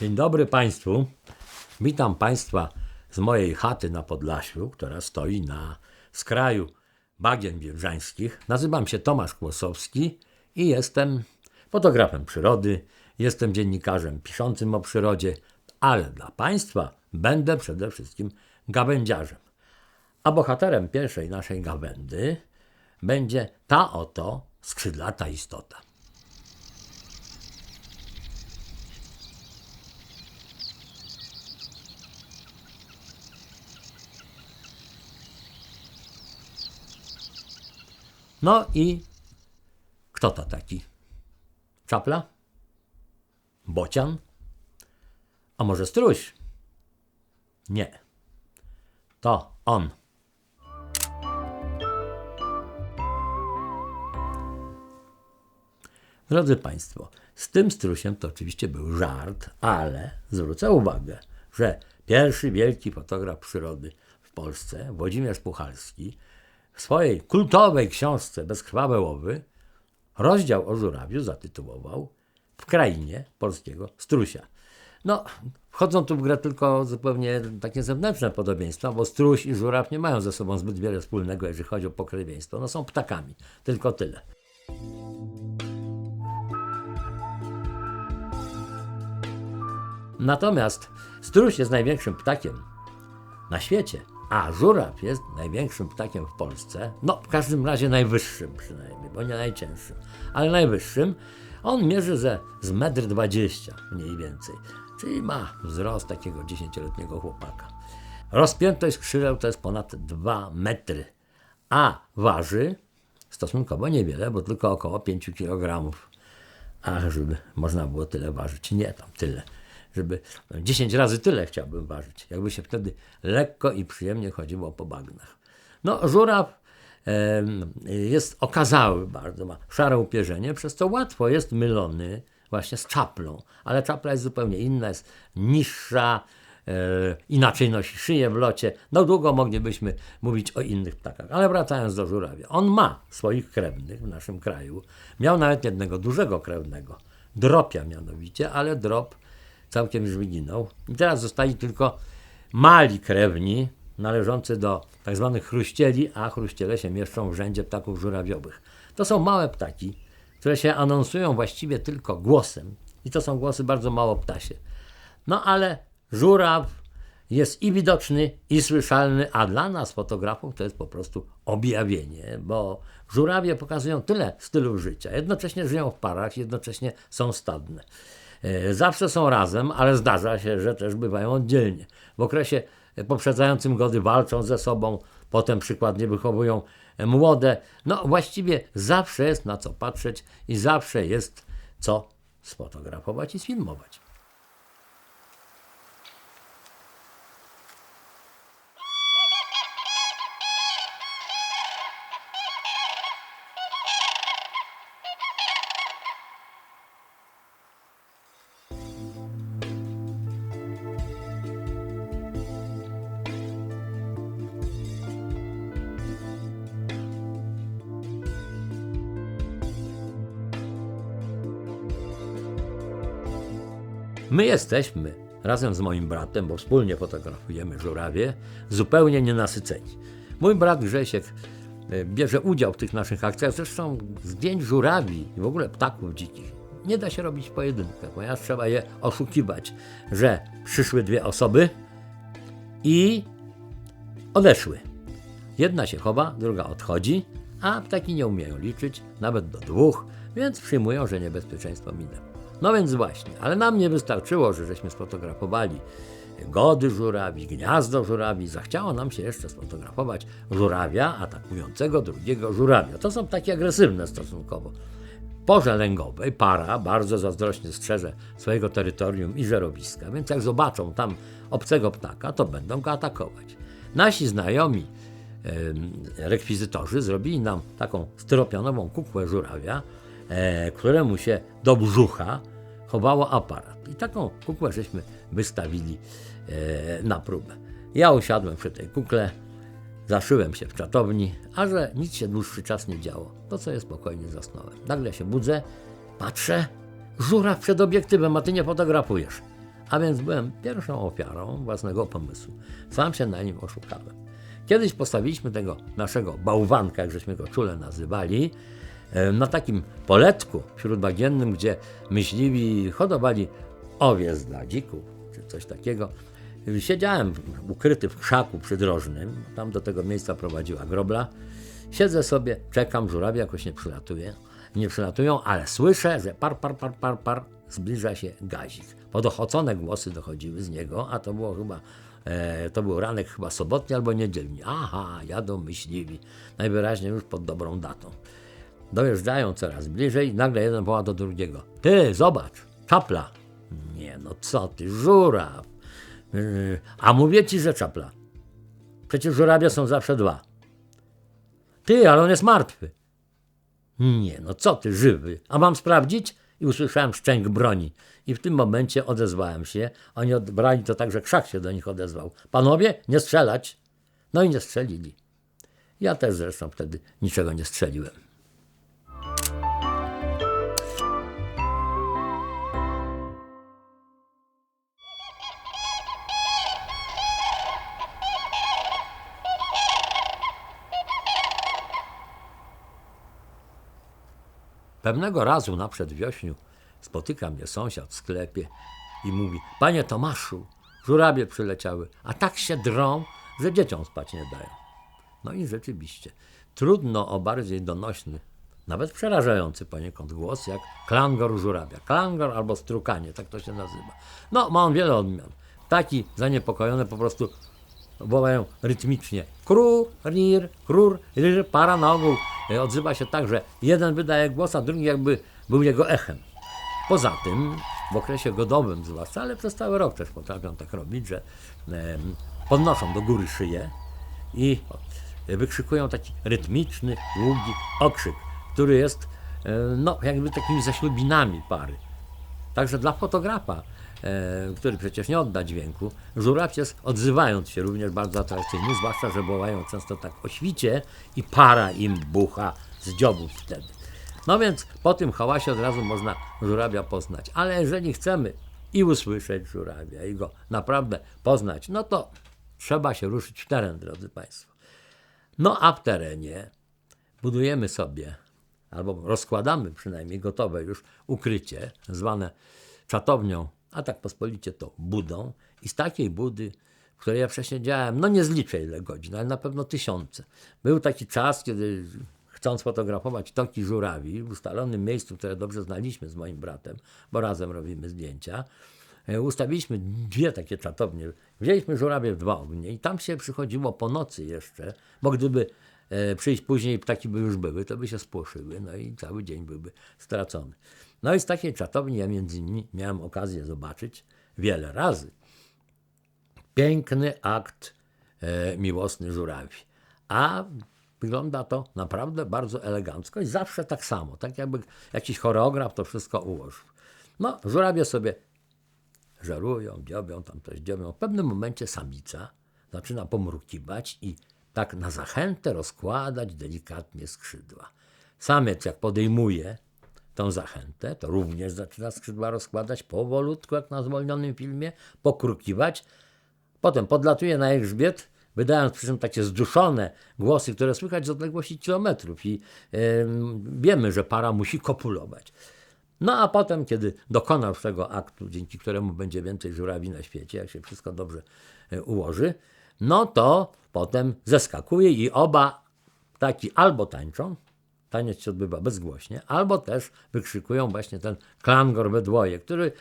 Dzień dobry Państwu. Witam Państwa z mojej chaty na Podlasiu, która stoi na skraju bagien wiebrzańskich. Nazywam się Tomasz Kłosowski i jestem fotografem przyrody, jestem dziennikarzem piszącym o przyrodzie, ale dla Państwa będę przede wszystkim gawędziarzem. A bohaterem pierwszej naszej gawędy będzie ta oto skrzydlata istota. No i kto to taki? Czapla? Bocian? A może struś? Nie. To on. Drodzy Państwo, z tym strusiem to oczywiście był żart, ale zwrócę uwagę, że pierwszy wielki fotograf przyrody w Polsce, Włodzimierz Puchalski, w swojej kultowej książce Bezkrwawe łowy rozdział o żurawiu zatytułował W krainie polskiego strusia. No, wchodzą tu w grę tylko zupełnie takie zewnętrzne podobieństwa, bo struś i żuraw nie mają ze sobą zbyt wiele wspólnego, jeżeli chodzi o pokrewieństwo. No są ptakami, tylko tyle. Natomiast struś jest największym ptakiem na świecie, a żuraw jest największym ptakiem w Polsce. No, w każdym razie najwyższym przynajmniej, bo nie najcięższym, ale najwyższym. On mierzy ze, z 1,20 m mniej więcej, czyli ma wzrost takiego 10-letniego chłopaka. Rozpiętość skrzydeł to jest ponad 2 metry, a waży stosunkowo niewiele, bo tylko około 5 kg. A żeby można było tyle ważyć, nie tam tyle żeby 10 razy tyle chciałbym ważyć, jakby się wtedy lekko i przyjemnie chodziło po bagnach. No, żuraw jest okazały bardzo, ma szare upierzenie, przez co łatwo jest mylony właśnie z czaplą, ale czapla jest zupełnie inna, jest niższa, e, inaczej nosi szyję w locie. No długo moglibyśmy mówić o innych ptakach, ale wracając do żurawia. On ma swoich krewnych w naszym kraju, miał nawet jednego dużego krewnego, dropia mianowicie, ale drop całkiem już wyginął. I teraz zostali tylko mali krewni należący do tak zwanych chruścieli, a chruściele się mieszczą w rzędzie ptaków żurawiowych. To są małe ptaki, które się anonsują właściwie tylko głosem i to są głosy bardzo mało ptasie. No ale żuraw jest i widoczny, i słyszalny, a dla nas, fotografów, to jest po prostu objawienie, bo żurawie pokazują tyle stylów życia. Jednocześnie żyją w parach, jednocześnie są stadne. E, Zawsze są razem, ale zdarza się, że też bywają oddzielnie. W okresie poprzedzającym gody walczą ze sobą, potem przykładnie wychowują młode. No właściwie zawsze jest na co patrzeć i zawsze jest co sfotografować i sfilmować. My jesteśmy razem z moim bratem, bo wspólnie fotografujemy żurawie, zupełnie nienasyceni. Mój brat Grzesiek e, bierze udział w tych naszych akcjach, zresztą zdjęć żurawi i w ogóle ptaków dzikich nie da się robić pojedynkę, ponieważ trzeba je oszukiwać, że przyszły dwie osoby i odeszły. Jedna się chowa, druga odchodzi, a ptaki nie umieją liczyć, nawet do dwóch, więc przyjmują, że niebezpieczeństwo minęło. No więc właśnie, ale nam nie wystarczyło, że żeśmy sfotografowali gody żurawi, gniazdo żurawi. Zachciało nam się jeszcze sfotografować żurawia atakującego drugiego żurawia. To są takie agresywne stosunkowo. W porze lęgowej para bardzo zazdrośnie strzeże swojego terytorium i żerowiska, więc jak zobaczą tam obcego ptaka, to będą go atakować. Nasi znajomi rekwizytorzy zrobili nam taką styropianową kukłę żurawia, e, któremu się do brzucha chowało aparat. I taką kukłę żeśmy wystawili e, na próbę. Ja usiadłem przy tej kukle, zaszyłem się w czatowni, a że nic się dłuższy czas nie działo, to sobie spokojnie zasnąłem. Nagle się budzę, patrzę, żuraw przed obiektywem, a ty nie fotografujesz. A więc byłem pierwszą ofiarą własnego pomysłu. Sam się na nim oszukałem. Kiedyś postawiliśmy tego naszego bałwanka, jak żeśmy go czule nazywali, na takim poletku śródbagiennym, gdzie myśliwi hodowali owiec dla dzików, czy coś takiego. Siedziałem ukryty w krzaku przydrożnym, tam do tego miejsca prowadziła grobla. Siedzę sobie, czekam, żurawie jakoś nie przylatuje. Nie przylatują, ale słyszę, że par, par, par, par, par, zbliża się gazik. Podochocone głosy dochodziły z niego, a to było chyba, e, to był ranek chyba sobotni albo niedzielny. Aha, jadą myśliwi, najwyraźniej już pod dobrą datą. Dojeżdżają coraz bliżej, nagle jeden woła do drugiego. Ty, zobacz, czapla. Nie, no co ty, żuraw. Yy, a mówię ci, że czapla. Przecież żurabia są zawsze dwa. Ty, ale on jest martwy. Nie, no co ty, żywy. A mam sprawdzić? I usłyszałem szczęk broni. I w tym momencie odezwałem się. Oni odbrali to tak, że krzak się do nich odezwał. Panowie, nie strzelać. No i nie strzelili. Ja też zresztą wtedy niczego nie strzeliłem. Pewnego razu na przedwiośniu spotyka mnie sąsiad w sklepie i mówi: Panie Tomaszu, żurabie przyleciały, a tak się drą, że dzieciom spać nie dają. No i rzeczywiście, trudno o bardziej donośny, nawet przerażający poniekąd głos, jak klangor żurabia. Klangor albo strukanie, tak to się nazywa. No, ma on wiele odmian. Taki zaniepokojony po prostu wołają rytmicznie krur, rir, krur, rir, para na ogół e, odzywa się tak, że jeden wydaje głos, a drugi jakby był jego echem. Poza tym w okresie godowym zwłaszcza, ale przez cały rok też potrafią tak robić, że podnoszą do góry szyję i wykrzykują taki rytmiczny, długi okrzyk, który jest e, no, jakby takimi zaślubinami pary. Także dla fotografa, który przecież nie odda dźwięku, żuraw odzywając się, również bardzo atrakcyjny, zwłaszcza, że wołają często tak o świcie i para im bucha z dziobów wtedy. No więc po tym hałasie od razu można żurawia poznać. Ale jeżeli chcemy i usłyszeć żurawia, i go naprawdę poznać, no to trzeba się ruszyć w teren, drodzy Państwo. No a w terenie budujemy sobie, albo rozkładamy przynajmniej gotowe już ukrycie, zwane czatownią, a tak pospolicie to budą. I z takiej budy, w której ja wcześniej działałem, no nie zliczę ile godzin, ale na pewno tysiące. Był taki czas, kiedy chcąc fotografować toki żurawi w ustalonym miejscu, które dobrze znaliśmy z moim bratem, bo razem robimy zdjęcia, e, ustawiliśmy dwie takie czatownie. Wzięliśmy żurawie w dwa ognie i tam się przychodziło po nocy jeszcze, bo gdyby e, przyjść później ptaki by już były, to by się spłoszyły, no i cały dzień byłby stracony. No i z takiej czatowni ja między innymi miałem okazję zobaczyć wiele razy piękny akt e, miłosny żurawi. A wygląda to naprawdę bardzo elegancko i zawsze tak samo, tak jakby jakiś choreograf to wszystko ułożył. No, żurawie sobie żerują, dziobią, tam coś dziobią. W pewnym momencie samica zaczyna pomrukiwać i tak na zachętę rozkładać delikatnie skrzydła. Samiec jak podejmuje tą zachętę, to również zaczyna skrzydła rozkładać powolutku, jak na zwolnionym filmie, pokrukiwać. Potem podlatuje na grzbiet, wydając przy tym takie zduszone głosy, które słychać z odległości kilometrów i em, wiemy, że para musi kopulować. No a potem, kiedy dokonał już tego aktu, dzięki któremu będzie więcej żurawi na świecie, jak się wszystko dobrze e, ułoży, no to potem zeskakuje i oba ptaki albo tańczą, taniec się odbywa bezgłośnie, albo też wykrzykują właśnie ten klangor we dwoje, który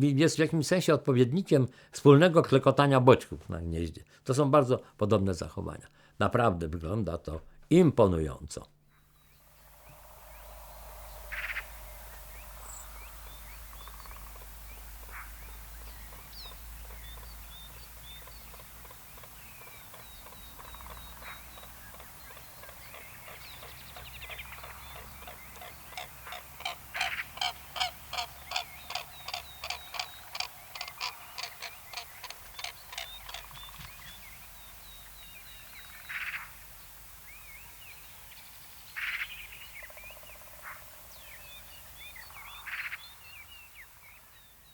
jest w jakimś sensie odpowiednikiem wspólnego klekotania boczków na gnieździe. To są bardzo podobne zachowania. Naprawdę wygląda to imponująco.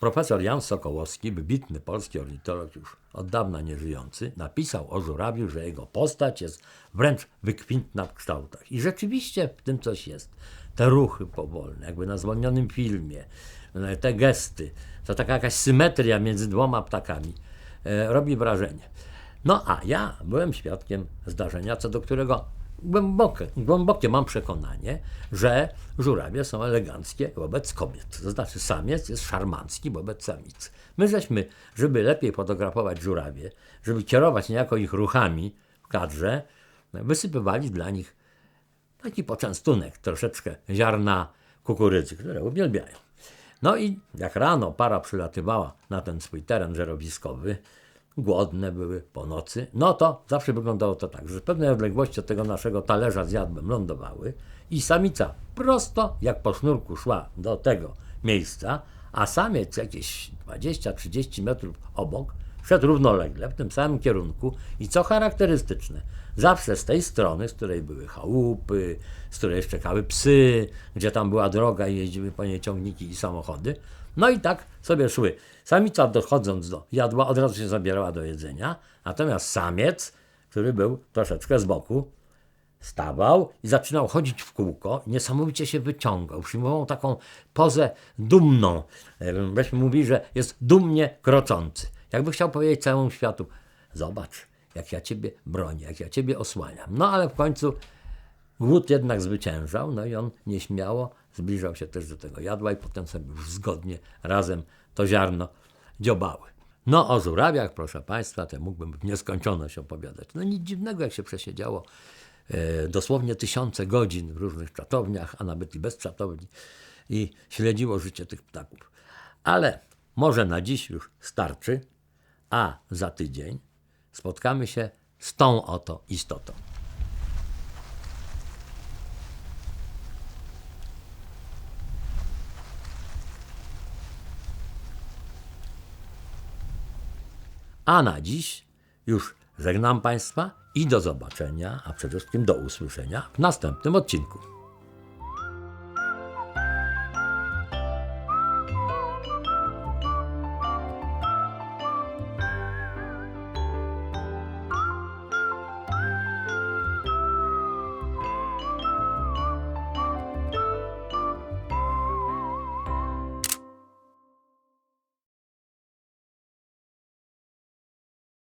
Profesor Jan Sokołowski, wybitny polski ornitolog, już od dawna nieżyjący, napisał o żurawiu, że jego postać jest wręcz wykwintna w kształtach. I rzeczywiście w tym coś jest. Te ruchy powolne, jakby na zwolnionym filmie, te gesty, to taka jakaś symetria między dwoma ptakami e, robi wrażenie. No a ja byłem świadkiem zdarzenia, co do którego głębokie, głębokie mam przekonanie, że żurawie są eleganckie wobec kobiet. To znaczy samiec jest szarmancki wobec samicy. My żeśmy, żeby lepiej fotografować żurawie, żeby kierować niejako ich ruchami w kadrze, wysypywali dla nich taki poczęstunek, troszeczkę ziarna kukurydzy, które uwielbiają. No i jak rano para przylatywała na ten swój teren żerowiskowy, głodne były po nocy, no to zawsze wyglądało to tak, że w pewnej odległości od tego naszego talerza z jadłem lądowały i samica prosto jak po sznurku szła do tego miejsca, a samiec jakieś 20-30 metrów obok szedł równolegle w tym samym kierunku i co charakterystyczne, zawsze z tej strony, z której były chałupy, z której szczekały psy, gdzie tam była droga i jeździły po niej ciągniki i samochody. No i tak sobie szły. Samica dochodząc do jadła od razu się zabierała do jedzenia, natomiast samiec, który był troszeczkę z boku, stawał i zaczynał chodzić w kółko, niesamowicie się wyciągał, przyjmował taką pozę dumną. Byśmy mówili, że jest dumnie kroczący. Jakby chciał powiedzieć całemu światu, zobacz, jak ja ciebie bronię, jak ja ciebie osłaniam. No ale w końcu głód jednak zwyciężał, no i on nieśmiało zbliżał się też do tego jadła i potem sobie już zgodnie razem to ziarno dziobały. No o żurawiach, proszę Państwa, to mógłbym w nieskończoność opowiadać. No nic dziwnego, jak się przesiedziało e, dosłownie tysiące godzin w różnych czatowniach, a nawet i bez czatowni i śledziło życie tych ptaków. Ale może na dziś już starczy, a za tydzień spotkamy się z tą oto istotą. A na dziś już żegnam Państwa i do zobaczenia, a przede wszystkim do usłyszenia w następnym odcinku.